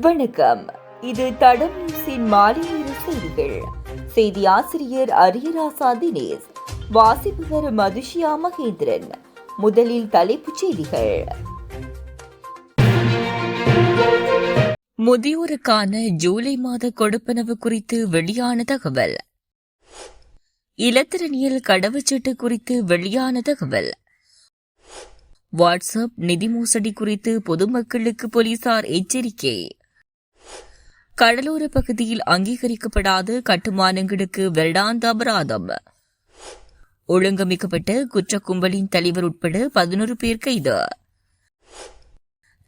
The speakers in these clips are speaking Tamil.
வணக்கம். இது தடம் மாலை செய்திகள். செய்தி ஆசிரியர் அரியராசா தினேஷ் வாசிப்பவர் மதுஷியா மகேந்திரன். முதலில் தலைப்புச் செய்திகள். முதியோருக்கான ஜூலை மாத கொடுப்பனவு குறித்து வெளியான தகவல். இலத்திரனியல் கடவுச்சீட்டு குறித்து வெளியான தகவல். வாட்ஸ்அப் நிதி மோசடி குறித்து பொதுமக்களுக்கு போலீசார் எச்சரிக்கை. கடலோர பகுதியில் அங்கீகரிக்கப்படாத கட்டுமானங்களுக்கு வருடாந்த அபராதம் ஒழுங்கமைக்கப்பட்ட குற்ற கும்பலின் தலைவர் உட்பட பதினோரு பேர் கைது.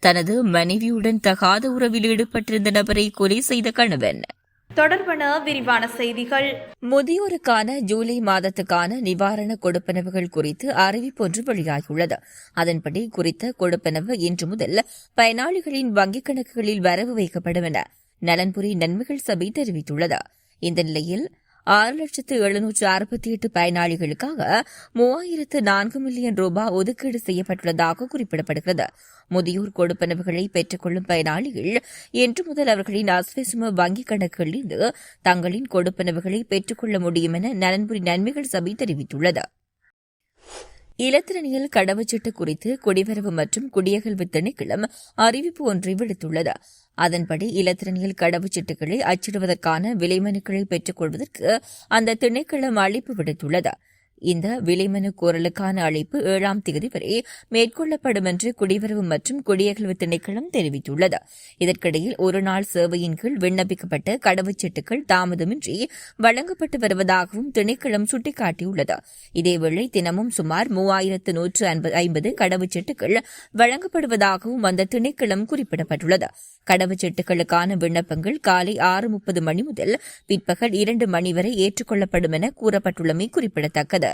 தனது மனைவியுடன் தகாத உறவில் ஈடுபட்டிருந்த நபரை கொலை செய்த கணவன். தொடர்பன விரிவான செய்திகள். முதியோருக்கான ஜூலை மாதத்துக்கான நிவாரண கொடுப்பனவுகள் குறித்து அறிவிப்பு ஒன்று வெளியாகியுள்ளது. அதன்படி குறித்த கொடுப்பனவு இன்று முதல் பயனாளிகளின் வங்கிக் கணக்குகளில் வரவு வைக்கப்படும் என நலன்புரி நன்மைகள் சபை தெரிவித்துள்ளது. இந்த நிலையில் ஆறு லட்சத்து எழுநூற்று அறுபத்தி எட்டு பயனாளிகளுக்காக மூவாயிரத்து நான்கு மில்லியன் ரூபாய் ஒதுக்கீடு செய்யப்பட்டுள்ளதாக குறிப்பிடப்படுகிறது. முதியோர் கொடுப்பனவுகளை பெற்றுக்கொள்ளும் பயனாளிகள் இன்று முதல் அவர்களின் அஸ்வசும வங்கிக் கணக்கிலிருந்து தங்களின் கொடுப்பனவுகளை பெற்றுக்கொள்ள முடியும் என நலன்புரி நன்மைகள் சபை தெரிவித்துள்ளது. இலத்திரனியல் கடவுச்சீட்டு குறித்து குடிவரவு மற்றும் குடியகல்வு திணைக்களம் அறிவிப்பு ஒன்றை விடுத்துள்ளது. அதன்படி இலத்திரனியல் கடவுச்சீட்டுகளை அச்சிடுவதற்கான விலைமனுக்களை பெற்றுக் கொள்வதற்கு அந்த திணைக்களம் அழைப்பு விடுத்துள்ளது. இந்த விலைமனு கோரலுக்கான அழைப்பு ஏழாம் தேதி வரை மேற்கொள்ளப்படும் என்று குடிவரவு மற்றும் குடியகல்வு திணைக்களம் தெரிவித்துள்ளது. இதற்கிடையில் ஒருநாள் சேவையின் கீழ் விண்ணப்பிக்கப்பட்ட கடவுச்சீட்டுகள் தாமதமின்றி வழங்கப்பட்டு வருவதாகவும் திணைக்களம் சுட்டிக்காட்டியுள்ளது. இதேவேளை தினமும் சுமார் மூவாயிரத்து நூற்று ஐம்பது கடவுச்சீட்டுகள் வழங்கப்படுவதாகவும் அந்த திணைக்களம் குறிப்பிடப்பட்டுள்ளது. கடவுச்சீட்டுகளுக்கான விண்ணப்பங்கள் காலை ஆறு முப்பது மணி முதல் பிற்பகல் இரண்டு மணி வரை ஏற்றுக்கொள்ளப்படும் என கூறப்பட்டுள்ளமை குறிப்பிடத்தக்கது.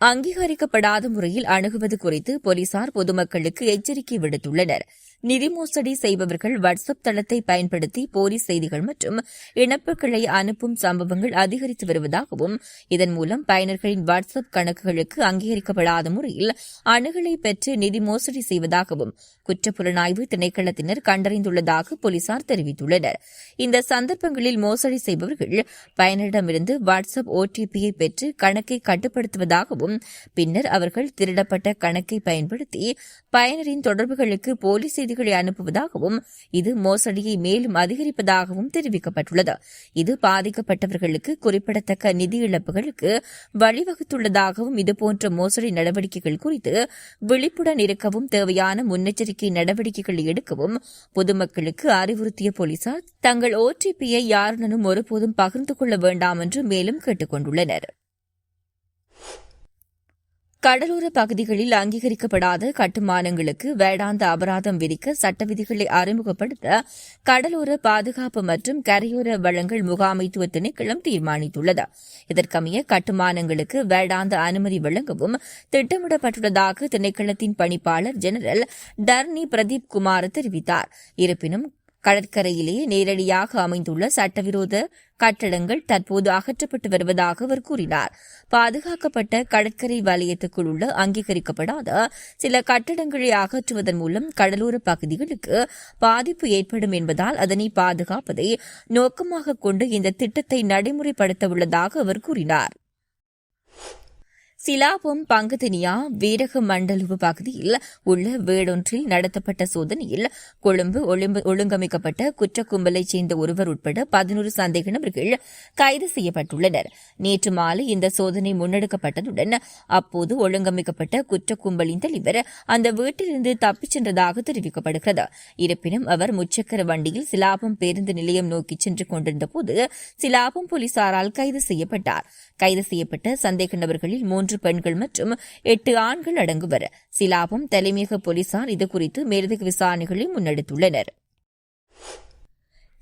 அங்கீகரிக்கப்படாத முறையில் அணுகுவது குறித்து போலீசார் பொதுமக்களுக்கு எச்சரிக்கை விடுத்துள்ளனர். நிதி மோசடி செய்பவர்கள் வாட்ஸ்அப் தளத்தை பயன்படுத்தி போலீஸ் செய்திகள் மற்றும் இணைப்புகளை அனுப்பும் சம்பவங்கள் அதிகரித்து வருவதாகவும் இதன் மூலம் பயனர்களின் வாட்ஸ்அப் கணக்குகளுக்கு அங்கீகரிக்கப்படாத முறையில் அணுகலை பெற்று நிதி மோசடி செய்வதாகவும் குற்றப்புலனாய்வு திணைக்களத்தினர் கண்டறிந்துள்ளதாக போலீசார் தெரிவித்துள்ளனர். இந்த சந்தர்ப்பங்களில் மோசடி செய்பவர்கள் பயனரிடமிருந்து வாட்ஸ்அப் ஓடிபியை பெற்று கணக்கை கட்டுப்படுத்துவதாகவும் பின்னர் அவர்கள் திருடப்பட்ட கணக்கை பயன்படுத்தி பயனரின் தொடர்புகளுக்கு போலீஸ் செய்திகளை அனுப்புவதாகவும் இது மோசடியை மேலும் அதிகரிப்பதாகவும் தெரிவிக்கப்பட்டுள்ளது. இது பாதிக்கப்பட்டவர்களுக்கு குறிப்பிடத்தக்க நிதி இழப்புகளுக்கு வழிவகுத்துள்ளதாகவும் இதுபோன்ற மோசடி நடவடிக்கைகள் குறித்து விழிப்புடன் இருக்கவும் தேவையான முன்னெச்சரிக்கை நடவடிக்கைகள் எடுக்கவும் பொதுமக்களுக்கு அறிவுறுத்திய போலீசார் தங்கள் ஓடிபியை யாருடனும் ஒருபோதும் பகிர்ந்து கொள்ள வேண்டாம் என்று மேலும் கேட்டுக் கொண்டுள்ளனா் கடலோர பகுதிகளில் அங்கீகரிக்கப்படாத கட்டுமானங்களுக்கு வேடாந்த அபராதம் விதிக்க சட்ட விதிகளை அறிமுகப்படுத்த கடலோர பாதுகாப்பு மற்றும் கரையோர வளங்கள் முகாமைத்துவ திணைக்களம் தீர்மானித்துள்ளது. இதற்கமைய கட்டுமானங்களுக்கு வேடாந்த அனுமதி வழங்கவும் திட்டமிடப்பட்டுள்ளதாக திணைக்களத்தின் பணிப்பாளர் ஜெனரல் டர்னி பிரதீப் குமார் தெரிவித்தார். இருப்பினும் கடற்கரையிலேயே நேரடியாக அமைந்துள்ள சட்டவிரோத கட்டடங்கள் தற்போது அகற்றப்பட்டு வருவதாக அவர் கூறினார். பாதுகாக்கப்பட்ட கடற்கரை வலயத்துக்குள் உள்ள அங்கீகரிக்கப்படாத சில கட்டடங்களை அகற்றுவதன் மூலம் கடலோர பகுதிகளுக்கு பாதிப்பு ஏற்படும் என்பதால் அதனை பாதுகாப்பதை நோக்கமாக கொண்டு இந்த திட்டத்தை நடைமுறைப்படுத்த உள்ளதாக அவர் கூறினார். சிலாபம் பங்குதனியா வீரக மண்டலுவு பகுதியில் உள்ள வீடொன்றில் நடத்தப்பட்ட சோதனையில் கொழும்பு ஒழுங்கமைக்கப்பட்ட குற்ற கும்பலைச் சேர்ந்த ஒருவர் உட்பட பதினோரு சந்தேக நபர்கள் கைது செய்யப்பட்டுள்ளனர். நேற்று மாலை இந்த சோதனை முன்னெடுக்கப்பட்டதுடன் அப்போது ஒழுங்கமைக்கப்பட்ட குற்ற கும்பலின் தலைவர் அந்த வீட்டிலிருந்து தப்பிச் சென்றதாக தெரிவிக்கப்படுகிறது. இருப்பினும் அவர் முச்சக்கர வண்டியில் சிலாபம் பேருந்து நிலையம் நோக்கி சென்று கொண்டிருந்தபோது சிலாபம் போலீசாரால் கைது செய்யப்பட்டார். கைது செய்யப்பட்ட சந்தேக நபர்களில் மூன்று பெண்கள் மற்றும் எட்டு ஆண்கள் அடங்குவர். சிலாபம் தலைமையக போலீசார் இதுகுறித்து மேலதிக விசாரணைகளை முன்னெடுத்துள்ளனர்.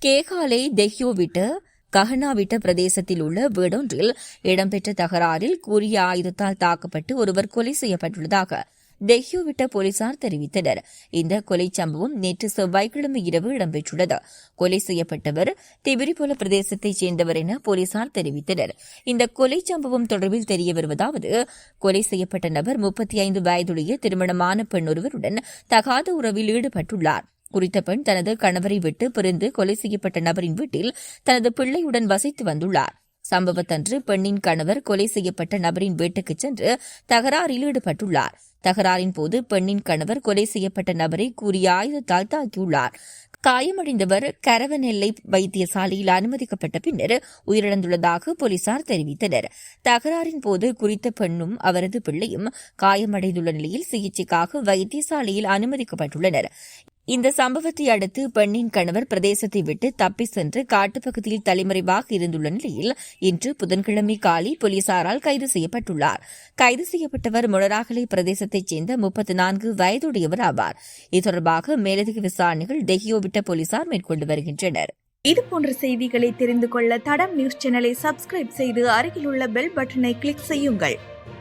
கேகாலை தெஹ்யோவிட்டு கஹனாவிட்ட பிரதேசத்தில் உள்ள வீடொன்றில் இடம்பெற்ற தகராறில் கூறிய ஆயுதத்தால் தாக்கப்பட்டு ஒருவர் கொலை செய்யப்பட்டுள்ளதாக டெஹ்யூவிட்ட போலீசார் தெரிவித்தனர். இந்த கொலை சம்பவம் நேற்று செவ்வாய்க்கிழமை இரவு இடம்பெற்றுள்ளது. கொலை செய்யப்பட்டவர் திபிரிபோல பிரதேசத்தைச் சேர்ந்தவர் என போலீசார் தெரிவித்தனர். இந்த கொலை சம்பவம் தொடர்பில் தெரிய வருவதாவது கொலை செய்யப்பட்ட நபர் முப்பத்தி ஐந்து வயதுடைய திருமணமான பெண் ஒருவருடன் தகாத உறவில் ஈடுபட்டுள்ளார். குறித்த பெண் தனது கணவரை விட்டு பிரிந்து கொலை செய்யப்பட்ட நபரின் வீட்டில் தனது பிள்ளையுடன் வசித்து வந்துள்ளார். சம்பவத்தன்று பெண்ணின் கணவர் கொலை செய்யப்பட்ட நபரின் வீட்டுக்கு சென்று தகராறில் ஈடுபட்டுள்ளார். தகராறின் போது பெண்ணின் கணவர் கொலை செய்யப்பட்ட நபரை கூறிய ஆயுதத்தால் தாக்கியுள்ளார். காயமடைந்தவர் கரவநெல்லை வைத்தியசாலையில் அனுமதிக்கப்பட்ட பின்னர் உயிரிழந்துள்ளதாக போலீசார் தெரிவித்தனர். தகராறின் போது குறித்த பெண்ணும் அவரது பிள்ளையும் காயமடைந்துள்ள நிலையில் சிகிச்சைக்காக வைத்தியசாலையில் அனுமதிக்கப்பட்டுள்ளனர். இந்த சம்பவத்தை அடுத்து பெண்ணின் கணவர் பிரதேசத்தை விட்டு தப்பி சென்று காட்டுப்பகுதியில் தலைமறைவாக இருந்துள்ள நிலையில் இன்று புதன்கிழமை காலை போலீசாரால் கைது செய்யப்பட்டுள்ளார். கைது செய்யப்பட்டவர் மொனராகலை பிரதேசத்தைச் சேர்ந்த முப்பத்தி நான்கு வயதுடையவர் ஆவார். இது தொடர்பாக மேலதிக விசாரணைகள் டெஹியோவிட்ட போலீசார் மேற்கொண்டு வருகின்றனர். இது போன்ற செய்திகளை தெரிந்து கொள்ள தடம் நியூஸ் சேனலை சப்ஸ்கிரைப் செய்து அருகிலுள்ள பெல் பட்டனை கிளிக் செய்யுங்கள்.